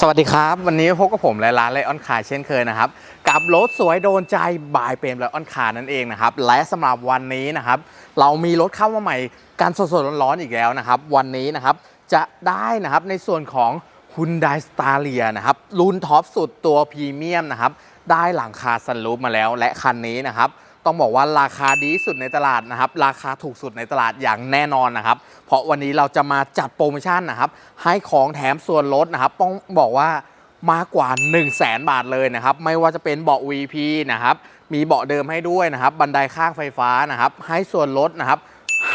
สวัสดีครับ วันนี้พบกับผมและร้านไลออนคาร์เช่นเคยนะครับ กับรถสวยโดนใจบายเปรมไลออนคาร์นั่นเองนะครับ และสำหรับวันนี้นะครับ เรามีรถเข้ามาใหม่การสดๆร้อนๆอีกแล้วนะครับ วันนี้นะครับจะได้นะครับในส่วนของ Hyundai s t a r i a นะครับรุ่นท็อปสุดตัวพรีเมียมนะครับได้หลังคาซันรูฟมาแล้วและคันนี้นะครับ ต้องบอกว่าราคาดีสุดในตลาดนะครับ ราคาถูกสุดในตลาดอย่างแน่นอนนะครับ เพราะวันนี้เราจะมาจัดโปรโมชั่นนะครับ ให้ของแถมส่วนลดนะครับ ต้องบอกว่ามากกว่า 1 0 0 0 0แบาทเลยนะครับ ไม่ว่าจะเป็นเบาะ VP นะครับ มีเบาะเดิมให้ด้วยนะครับ บันไดข้างไฟฟ้านะครับ ให้ส่วนลดนะครับ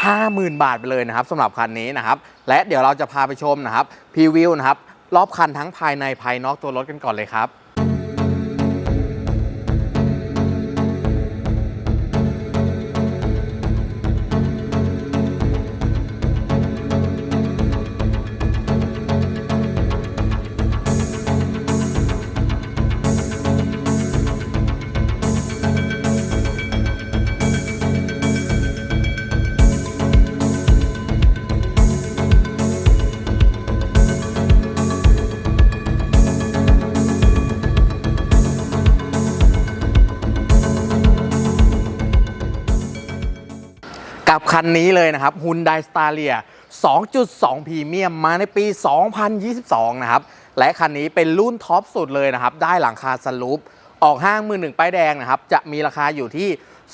50,000 บาทไปเลยนะครับสำหรับคันนี้นะครับ และเดี๋ยวเราจะพาไปชมนะครับพรีวิวนะครับรอบคันทั้งภายในภายนอกตัวรถกันก่อนเลยครับ คันนี้เลยนะครับ Hyundai Staria 2.2 พรีเมียมมาในปี 2022 นะครับ และคันนี้เป็นรุ่นท็อปสุดเลยนะครับ ได้หลังคาสลูปออกห้างมือหนึ่งป้ายแดงนะครับ จะมีราคาอยู่ที่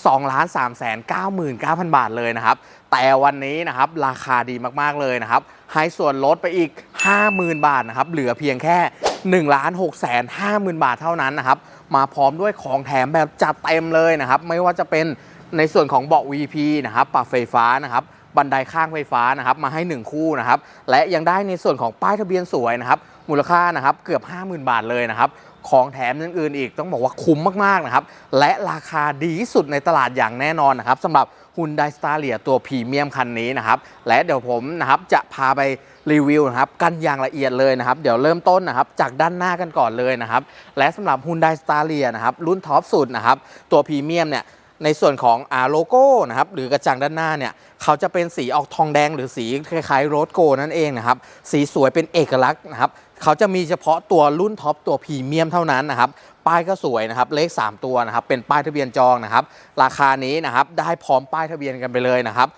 2 3 9 9 0 0 0 บาทเลยนะครับ แต่วันนี้นะครับราคาดีมากๆเลยนะครับ ให้ส่วนลดไปอีก 50,000 บาทนะครับ เหลือเพียงแค่1 6 5 0 0 0 0 บาทเท่านั้นนะครับ มาพร้อมด้วยของแถมแบบจัดเต็มเลยนะครับ ไม่ว่าจะเป็น ในส่วนของเบาะ VP นะครับปรับไฟฟ้านะครับบันไดข้างไฟฟ้านะครับมาให้ 1 คู่นะครับและยังได้ในส่วนของป้ายทะเบียนสวยนะครับมูลค่านะครับเกือบ 50,000 บาทเลยนะครับของแถมอื่นๆอีกต้องบอกว่าคุ้มมากๆนะครับและราคาดีที่สุดในตลาดอย่างแน่นอนนะครับสำหรับ Hyundai Staria ตัวพรีเมียมคันนี้นะครับและเดี๋ยวผมนะครับจะพาไปรีวิวนะครับกันอย่างละเอียดเลยนะครับเดี๋ยวเริ่มต้นนะครับจากด้านหน้ากันก่อนเลยนะครับและสำหรับ Hyundai Staria นะครับรุ่นท็อปสุดนะครับตัวพรีเมียมเนี่ย ในส่วนของอาโลโก้นะครับหรือกระจังด้านหน้าเนี่ยเขาจะเป็นสีออกทองแดงหรือสีคล้ายๆโรสโกนั่นเองนะครับสีสวยเป็นเอกลักษณ์นะครับเขาจะมีเฉพาะตัวรุ่นท็อปตัวพรีเมียมเท่านั้นนะครับป้ายก็สวยนะครับเลข 3 ตัวนะครับเป็นป้ายทะเบียนจองนะครับราคานี้นะครับได้พร้อมป้ายทะเบียนกันไปเลยนะครับ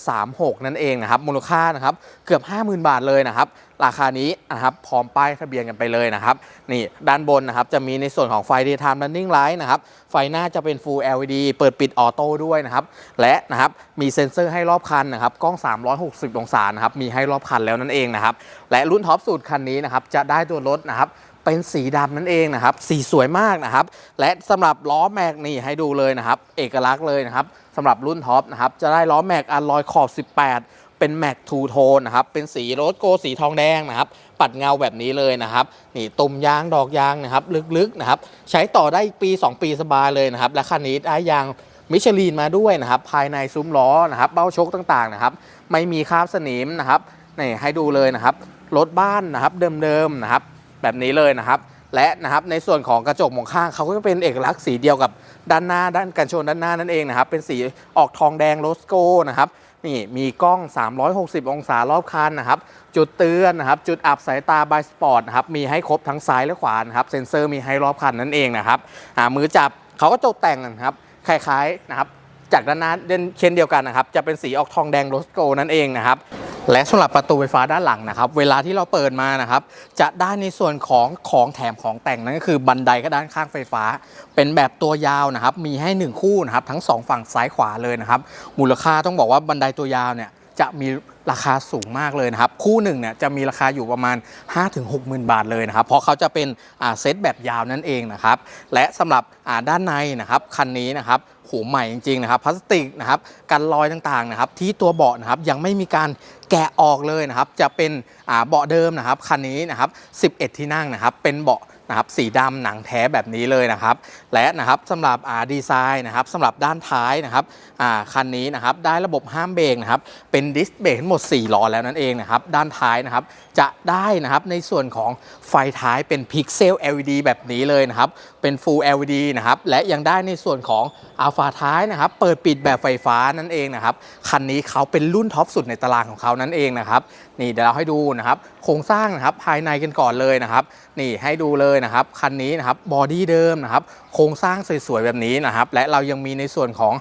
636 นั่นเองนะครับมูลค่านะครับเกือบ 50,000 บาทเลยนะครับ ราคานี้นะครับพร้อมป้ายทะเบียนกันไปเลยนะครับนี่ด้านบนนะครับจะมีในส่วนของไฟ daytime running light นะครับไฟหน้าจะเป็น full LED เปิดปิดออโต้ด้วยนะครับและนะครับมีเซ็นเซอร์ให้รอบคันนะครับกล้อง 360 องศานะครับมีให้รอบคันแล้วนั่นเองนะครับและรุ่นท็อปสุดคันนี้นะครับจะได้ตัวรถนะครับเป็นสีดำนั่นเองนะครับ สีสวยมากนะครับ และสำหรับล้อแม็กนี่ให้ดูเลยนะครับ เอกลักษณ์เลยนะครับสำหรับรุ่นท็อปนะครับ จะได้ล้อแม็กอัลลอยขอบ 18 เป็นแม็กทูโทนนะครับ เป็นสีโรสโกสีทองแดงนะครับ ปัดเงาแบบนี้เลยนะครับ นี่ตุ่มยางดอกยางนะครับ ลึกๆนะครับ ใช้ต่อได้อีกปี 2 ปีสบายเลยนะครับ และคันนี้ได้ยางมิชลินมาด้วยนะครับ ภายในซุ้มล้อนะครับ เบ้าชกต่างๆนะครับ ไม่มีคราบสนิมนะครับ นี่ให้ดูเลยนะครับ รถบ้านนะครับเดิมๆนะครับ แบบนี้เลยนะครับ และนะครับในส่วนของกระจกมองข้างเขาก็จะเป็นเอกลักษณ์สีเดียวกับด้านหน้าด้านกันชนด้านหน้านั่นเองนะครับ เป็นสีออกทองแดงโรสโกนะครับ นี่มีกล้อง 360 องศารอบคันนะครับ จุดเตือนนะครับ จุดอับสายตาบายสปอร์ตนะครับ มีให้ครบทั้งซ้ายและขวานะครับ เซ็นเซอร์มีให้รอบคันนั่นเองนะครับอ่ามือจับเขาก็จกแต่งนะครับ คล้ายๆนะครับ จากด้านหน้าเช่นเดียวกันนะครับ จะเป็นสีออกทองแดงโรสโกนั่นเองนะครับ และสำหรับประตูไฟฟ้าด้านหลังนะครับ เวลาที่เราเปิดมานะครับ จะได้ในส่วนของของแถมของแต่งนั่นก็คือบันไดก็ด้านข้างไฟฟ้า เป็นแบบตัวยาวนะครับ มีให้ 1 คู่นะครับ ทั้ง 2 ฝั่งซ้ายขวาเลยนะครับ มูลค่าต้องบอกว่าบันไดตัวยาวเนี่ยจะมี ราคาสูงมากเลยนะครับ คู่หนึ่งเนี่ยจะมีราคาอยู่ประมาณ 5-60,000 บาทเลยนะครับ เพราะเขาจะเป็นเซตแบบยาวนั่นเองนะครับ และสำหรับด้านในนะครับคันนี้นะครับโหใหม่จริงๆนะครับพลาสติกนะครับกันรอยต่างๆนะครับที่ตัวเบาะนะครับยังไม่มีการแกะออกเลยนะครับ จะเป็นเบาะเดิมนะครับคันนี้นะครับ 11 ที่นั่งนะครับเป็นเบาะ นะครับสีดำหนังแท้แบบนี้เลยนะครับ และนะครับสำหรับอ่าดีไซน์นะครับสำหรับด้านท้ายนะครับคันนี้นะครับได้ระบบห้ามเบรกนะครับเป็นดิสเบรกทั้งหมด4ล้อแล้วนั่นเองนะครับด้านท้ายนะครับจะได้นะครับในส่วนของไฟท้ายเป็นพิกเซล LED แบบนี้เลยนะครับเป็น Full LED นะครับและยังได้ในส่วนของอัลฟาท้ายนะครับเปิดปิดแบบไฟฟ้านั่นเองนะครับคันนี้เขาเป็นรุ่นท็อปสุดในตารางของเขานั่นเองนะครับ นี่เดี๋ยวเราให้ดูนะครับโครงสร้างนะครับภายในกันก่อนเลยนะครับ นี่ให้ดูเลยนะครับคันนี้นะครับบอดี้เดิมนะครับโครงสร้างสวยๆแบบนี้นะครับ และเรายังมีในส่วนของ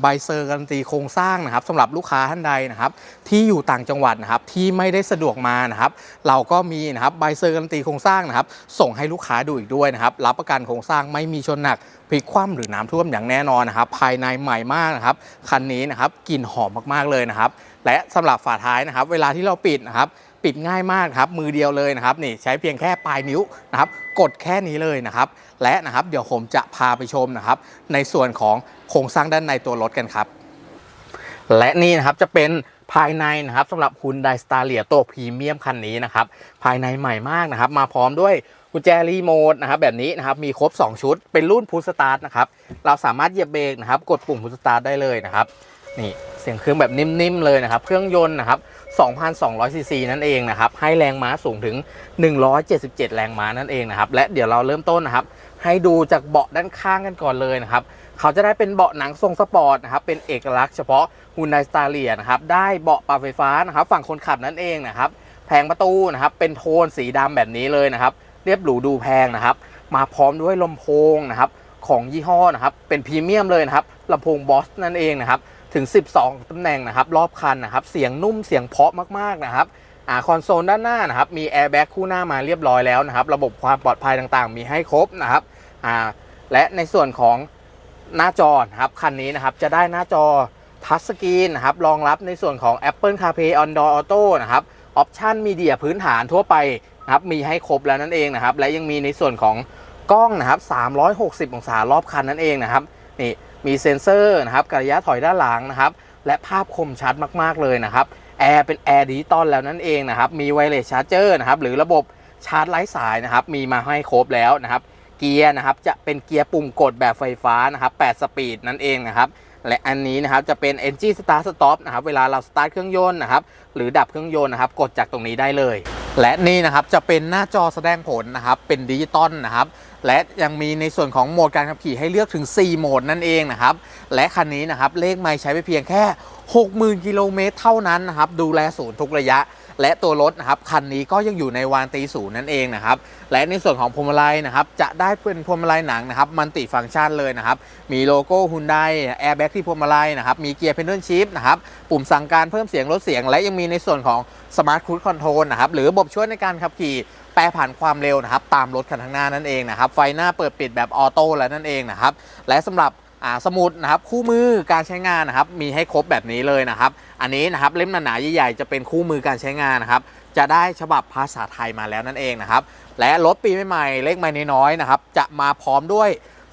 ใบเซอร์การันตีโครงสร้างนะครับสำหรับลูกค้าท่านใดนะครับ ที่อยู่ต่างจังหวัดนะครับที่ไม่ได้สะดวกมานะครับ เราก็มีนะครับใบเซอร์การันตีโครงสร้างนะครับ ส่งให้ลูกค้าดูอีกด้วยนะครับรับประกันโครงสร้างไม่มีชนหนักพลิกคว่ำหรือน้ำท่วมอย่างแน่นอนนะครับ ภายในใหม่มากนะครับคันนี้นะครับกลิ่นหอมมากๆเลยนะครับ และสำหรับฝาท้ายนะครับ เวลาที่เราปิดนะครับปิดง่ายมากครับมือเดียวเลยนะครับนี่ใช้เพียงแค่ปลายนิ้วนะครับกดแค่นี้เลยนะครับ และนะครับเดี๋ยวผมจะพาไปชมนะครับ ในส่วนของโครงสร้างด้านในตัวรถกันครับ และนี่นะครับจะเป็นภายในนะครับสำหรับ Hyundai s t a r l i a ตัวพรีเมียมคันนี้นะครับ ภายในใหม่มากนะครับ มาพร้อมด้วยกุญแจรีโมทนะครับแบบนี้นะครับมีครบ 2 ชุด เป็นรุ่นพุ s สตาร์ทนะครับเราสามารถเหยียบเบรกนะครับกดปุ่มพุ s สตาร์ทได้เลยนะครับนี่ เสียงเครื่องแบบนิ่มๆเลยนะครับ เครื่องยนต์นะครับ 2,200ซีซีนั่นเองนะครับ ให้แรงม้าสูงถึง 177 แรงม้านั่นเองนะครับ และเดี๋ยวเราเริ่มต้นนะครับ ให้ดูจากเบาะด้านข้างกันก่อนเลยนะครับ เขาจะได้เป็นเบาะหนังทรงสปอร์ตนะครับ เป็นเอกลักษณ์เฉพาะ Hyundai s t a r l i a นะครับ ได้เบาะปรับไฟฟ้านะครับ ฝั่งคนขับนั่นเองนะครับ แผงประตูนะครับ เป็นโทนสีดำแบบนี้เลยนะครับ เรียบหรูดูแพงนะครับ มาพร้อมด้วยลำโพงนะครับของยี่ห้อนะครับ เป็นพรีเมียมเลยนะครับลำโพงบอสนั่นเองนะครับ ถึง 12 ตำแหน่งนะครับรอบคันนะครับเสียงนุ่มเสียงเพาะมากๆนะครับอ่าคอนโซลด้านหน้านะครับมีแอร์แบ็กคู่หน้ามาเรียบร้อยแล้วนะครับระบบความปลอดภัยต่างๆ มีให้ครบนะครับอ่าและในส่วนของหน้าจอนะครับคันนี้นะครับจะได้หน้าจอทัชสกรีนนะครับรองรับในส่วนของ Apple CarPlay Android Auto นะครับออปชันมีเดียพื้นฐานทั่วไปนะครับมีให้ครบแล้วนั่นเองนะครับและยังมีในส่วนของกล้องนะครับ360 องศารอบคันนั่นเองนะครับนี่ มีเซ็นเซอร์นะครับกระยะถอยด้านหลังนะครับ และภาพคมชัดมากๆเลยนะครับแอร์เป็นแอร์ดิจิตอลแล้วนั่นเองนะครับ มีไวเลสชาร์เจอร์นะครับ หรือระบบชาร์จไร้สายนะครับ มีมาให้ครบแล้วนะครับ เกียร์นะครับ จะเป็นเกียร์ปุ่มกดแบบไฟฟ้านะครับ 8 สปีดนั่นเองนะครับ และอันนี้นะครับ จะเป็น Engine Start Stop นะครับ เวลาเราสตาร์ทเครื่องยนต์นะครับ หรือดับเครื่องยนต์นะครับ กดจากตรงนี้ได้เลย และนี่นะครับ จะเป็นหน้าจอแสดงผลนะครับ เป็นดิจิตอลนะครับ และยังมีในส่วนของโหมดการขับขี่ให้เลือกถึง 4 โหมดนั่นเองนะครับ และคันนี้นะครับเลขไม่ใช้ไปเพียงแค่ 60,000 กิโลเมตรเท่านั้นนะครับ ดูแลศูนย์ทุกระยะ และตัวรถนะครับคันนี้ก็ยังอยู่ในวารันตีศูนย์นั่นเองนะครับ และในส่วนของพวงมาลัยนะครับ จะได้เป็นพวงมาลัยหนังนะครับมันติฟังก์ชันเลยนะครับ มีโลโก้ฮุนไดแอร์แบ็กที่พวงมาลัยนะครับ มีเกียร์เพนเดิลชิฟนะครับ ปุ่มสั่งการเพิ่มเสียงลดเสียง และยังมีในส่วนของสมาร์ทคู i คอนโทรลนะครับ หรือระบบช่วยในการขับขี่ แปรผันความเร็วนะครับตามรถคันข้างหน้านั่นเองนะครับไฟหน้าเปิดปิดแบบออโต้แล้วนั่นเองนะครับและสำหรับสมุดนะครับคู่มือการใช้งานนะครับมีให้ครบแบบนี้เลยนะครับ อันนี้นะครับเล่มหนาๆใหญ่ๆจะเป็นคู่มือการใช้งานนะครับจะได้ฉบับภาษาไทยมาแล้วนั่นเองนะครับและรถปีใหม่ๆเลขไม่น้อยๆนะครับจะมาพร้อมด้วย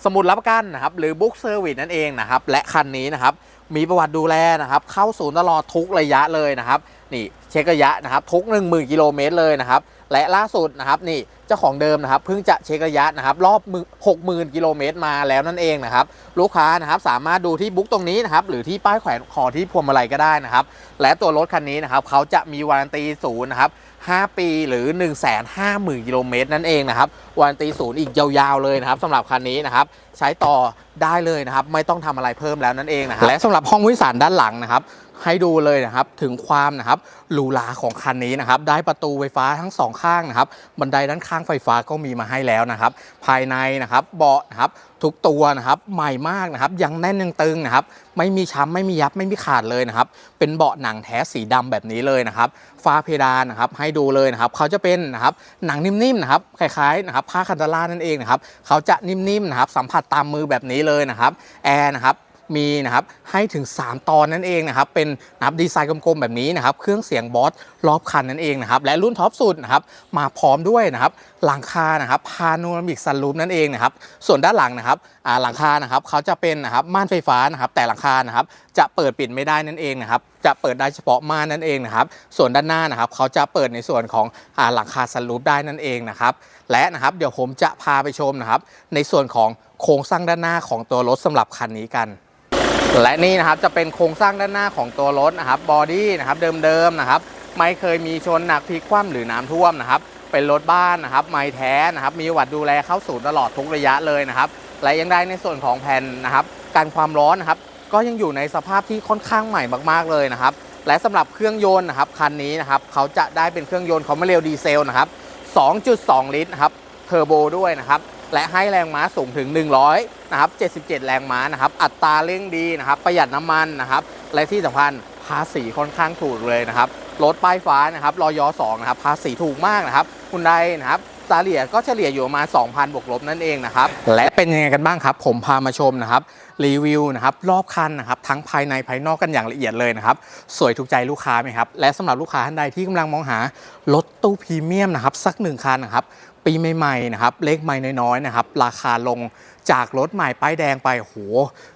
สมุดรับประกันนะครับหรือบุ๊กเซอร์วิสนั่นเองนะครับและคันนี้นะครับมีประวัติดูแลนะครับเข้าศูนย์ตลอดทุกระยะเลยนะครับนี่เช็คระยะนะครับทุก 10,000กิโลเมตรเลยนะครับ และล่าสุดนะครับนี่เจ้าของเดิมนะครับเพิ่งจะเช็คระยะนะครับรอบหกหมื่นกิโลเมตรมาแล้วนั่นเองนะครับลูกค้านะครับสามารถดูที่บุ๊กตรงนี้นะครับหรือที่ป้ายแขวนคอที่พวงมาลัยก็ได้นะครับและตัวรถคันนี้นะครับเขาจะมีวารันตีศูนย์นะครับ5 ปีหรือ 1 5 0 0 0 0กิโลเมตรนั่นเองนะครับวารันตีศูนย์อีกยาวๆเลยนะครับสำหรับคันนี้นะครับใช้ต่อได้เลยนะครับไม่ต้องทำอะไรเพิ่มแล้วนั่นเองนะครับและสำหรับห้องวิสารด้านหลังนะครับ ให้ดูเลยนะครับถึงความนะครับหรูหราของคันนี้นะครับได้ประตูไฟฟ้าทั้งสองข้างนะครับบันไดด้านข้างไฟฟ้าก็มีมาให้แล้วนะครับ ภายในนะครับเบาะนะครับทุกตัวนะครับใหม่มากนะครับยังแน่นยังตึงนะครับไม่มีช้ำไม่มียับไม่มีขาดเลยนะครับเป็นเบาะหนังแท้สีดำแบบนี้เลยนะครับฟ้าเพดานนะครับให้ดูเลยนะครับเขาจะเป็นนะครับหนังนิ่มๆนะครับคล้ายๆนะครับผ้าคันตาล่านั่นเองนะครับเขาจะนิ่มๆนะครับสัมผัสตามมือแบบนี้เลยนะครับแอร์นะครับ มีนะครับให้ถึง 3 ตอนนั่นเองนะครับเป็นนะครับดีไซน์กลมๆแบบนี้นะครับเครื่องเสียงบอสรอบคันนั่นเองนะครับและรุ่นท็อปสุดนะครับมาพร้อมด้วยนะครับหลังคานะครับพาโนรามิกซันรูฟนั่นเองนะครับส่วนด้านหลังนะครับหลังคานะครับเขาจะเป็นนะครับม่านไฟฟ้านะครับแต่หลังคานะครับจะเปิดปิดไม่ได้นั่นเองนะครับจะเปิดได้เฉพาะม่านนั่นเองนะครับส่วนด้านหน้านะครับเขาจะเปิดในส่วนของหลังคาซันรูฟได้นั่นเองนะครับและนะครับเดี๋ยวผมจะพาไปชมนะครับในส่วนของโครงสร้างด้านหน้าของตัวรถสำหรับคันนี้กัน และนี่นะครับจะเป็นโครงสร้างด้านหน้าของตัวรถนะครับบอดี้นะครับเดิมๆนะครับ ไม่เคยมีชนหนักพลิกคว่ำหรือน้ำท่วมนะครับ เป็นรถบ้านนะครับ ไม่แท้นะครับ มีวัดดูแลเข้าศูนย์ตลอดทุกระยะเลยนะครับ และยังได้ในส่วนของแผ่นนะครับการความร้อนนะครับ ก็ยังอยู่ในสภาพที่ค่อนข้างใหม่มากๆเลยนะครับ และสำหรับเครื่องยนต์นะครับคันนี้นะครับเขาจะได้เป็นเครื่องยนต์คอมเมเรลดีเซลนะครับ 2.2 ลิตรนะครับเทอร์โบด้วยนะครับ และให้แรงม้าสูงถึง 100นะครับ77 แรงม้านะครับ อัตราเร่งดีนะครับ ประหยัดน้ำมันนะครับ และที่สำคัญภาษีค่อนข้างถูกเลยนะครับ รถป้ายฟ้านะครับรอยอ2นะครับ ภาษีถูกมากนะครับ คุณไดนะครับตาเลียก็เฉลี่ยอยู่ประมาณ 2,000 บวกลบนั่นเองนะครับ และเป็นยังไงกันบ้างครับ ผมพามาชมนะครับ รีวิวนะครับ รอบคันนะครับ ทั้งภายในภายนอกกันอย่างละเอียดเลยนะครับ สวยถูกใจลูกค้าไหมครับ และสำหรับลูกค้าท่านใดที่กำลังมองหารถตู้พรีเมียมนะครับ สักหนึ่งคันนะครับปีใหม่ๆนะครับเลขไม่น้อยๆนะครับราคาลงจากรถใหม่ป้ายแดงไปโห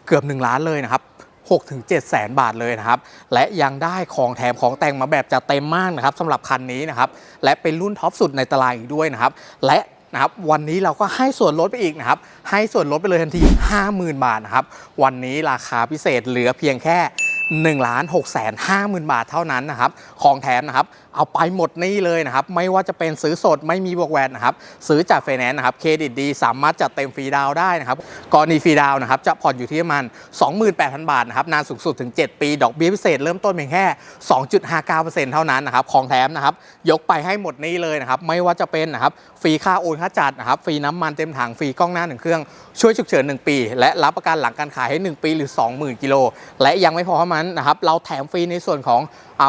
เกือบ 1 ล้านเลยนะครับ6ถึง7แสนบาทเลยนะครับ และยังได้ของแถมของแต่งมาแบบจะเต็มมากนะครับสำหรับคันนี้นะครับ และเป็นรุ่นท็อปสุดในตลาดอีกด้วยนะครับ และนะครับวันนี้เราก็ให้ส่วนลดไปอีกนะครับ ให้ส่วนลดไปเลยทันที 50,000 บาทนะครับ วันนี้ราคาพิเศษเหลือเพียงแค่1ล้าน6แสน5หมื่นบาทเท่านั้นนะครับ ของแถมนะครับ เอาไปหมดนี่เลยนะครับ ไม่ว่าจะเป็นซื้อสดไม่มีบวกแวนนะครับซื้อจากไฟแนนซ์นะครับเครดิตดี สามารถจัดเต็มฟรีดาวได้นะครับกรณีฟรีดาวนะครับจะผ่อนอยู่ที่ประมาณ 28,000 บาทนะครับนานสูงสุดถึง 7 ปี ดอกเบี้ยพิเศษเริ่มต้นเพียงแค่ 2.59%เท่านั้นนะครับของแถมนะครับยกไปให้หมดนี้เลยนะครับไม่ว่าจะเป็นนะครับฟรีค่าโอนค่าจัดนะครับฟรีน้ำมันเต็มถังฟรีกล้องหน้าหนึ่งเครื่องช่วยฉุกเฉิน1 ปี และรับประกันหลังการขายให้ 1 ปีหรือ 20,000กิโลและยังไม่พอเท่านั้นนะครับเราแถมฟรีในส่วนของ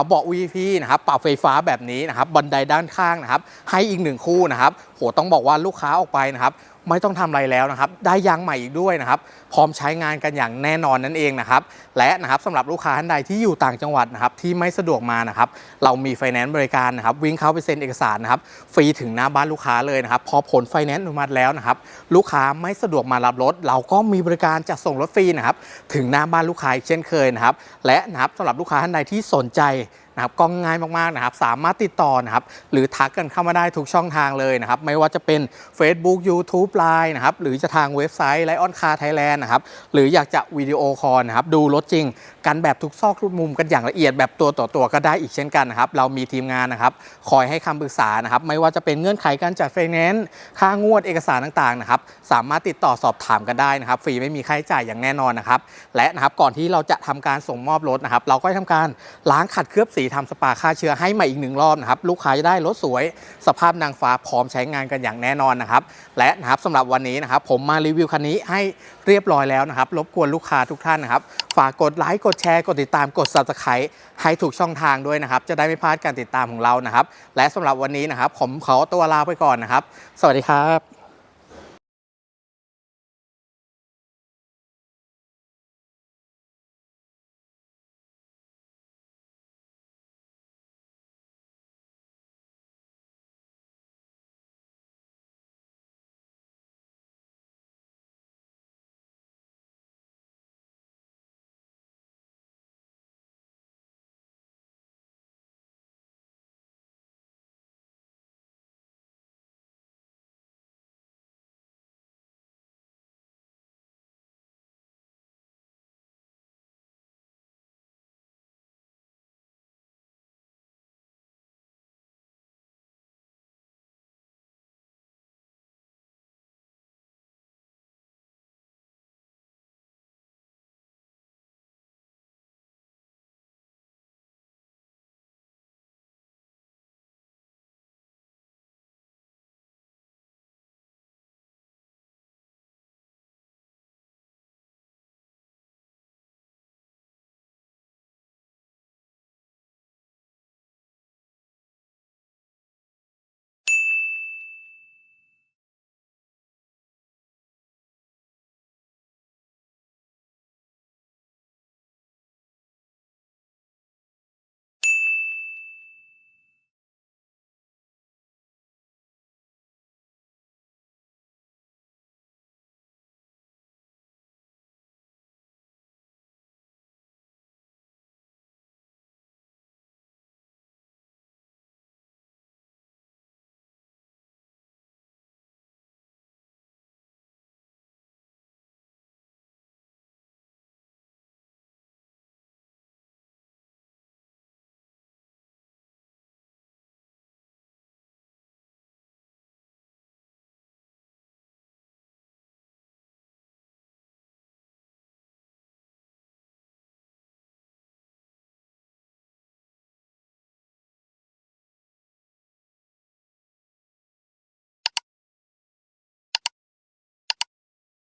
เบาะ VP นะครับปรับไฟฟ้าแบบนี้นะครับบันไดด้านข้างนะครับให้อีกหนึ่งคู่นะครับโหต้องบอกว่าลูกค้าออกไปนะครับไม่ต้องทำอะไรแล้วนะครับ ได้ยางใหม่อีกด้วยนะครับ พร้อมใช้งานกันอย่างแน่นอนนั่นเองนะครับ และนะครับสำหรับลูกค้าท่านใดที่อยู่ต่างจังหวัดนะครับ ที่ไม่สะดวกมานะครับ เรามีไฟแนนซ์บริการนะครับ วิ่งเข้าไปเซ็นเอกสารนะครับ ฟรีถึงหน้าบ้านลูกค้าเลยนะครับ พอผลไฟแนนซ์อนุมัติแล้วนะครับ ลูกค้าไม่สะดวกมารับรถ เราก็มีบริการจัดส่งรถฟรีนะครับ ถึงหน้าบ้านลูกค้าเช่นเคยนะครับ และนะครับสำหรับลูกค้าท่านใดที่สนใจ นะครับกอง่ายมากๆนะครับสามารถติดต่อนะครับหรือทักกันเข้ามาได้ทุกช่องทางเลยนะครับไม่ว่าจะเป็น Facebook YouTube Line นะครับหรือจะทางเว็บไซต์ไลออนคาไทยแลนด์นะครับหรืออยากจะวิดีโอคอลนะครับดูรถจริง กันแบบทุกซอกทุกมุมกันอย่างละเอียดแบบตัวต่อตัวก็ได้อีกเช่นกันนะครับ เรามีทีมงานนะครับ คอยให้คำปรึกษานะครับ ไม่ว่าจะเป็นเงื่อนไขการจัดไฟแนนซ์ค่างวดเอกสารต่างๆนะครับ สามารถติดต่อสอบถามกันได้นะครับ ฟรีไม่มีค่าใช้จ่ายอย่างแน่นอนนะครับ และนะครับก่อนที่เราจะทำการส่งมอบรถนะครับ เราก็ทำการล้างขัดเคลือบสีทำสปาฆ่าเชื้อให้ใหม่อีกหนึ่งรอบนะครับ ลูกค้าจะได้รถสวย สภาพนางฟ้าพร้อมใช้งานกันอย่างแน่นอนนะครับ และนะครับสำหรับวันนี้นะครับ ผมมารีวิวคันนี้ให้เรียบร้อยแล้วนะครับ รบกวนลูกค้าทุกท่านนะครับ ฝากกดไลค์กดแชร์กดติดตามกด subscribe ให้ถูกช่องทางด้วยนะครับ จะได้ไม่พลาดการติดตามของเรานะครับ และสำหรับวันนี้นะครับ ผมขอตัวลาไปก่อนนะครับ สวัสดีครับ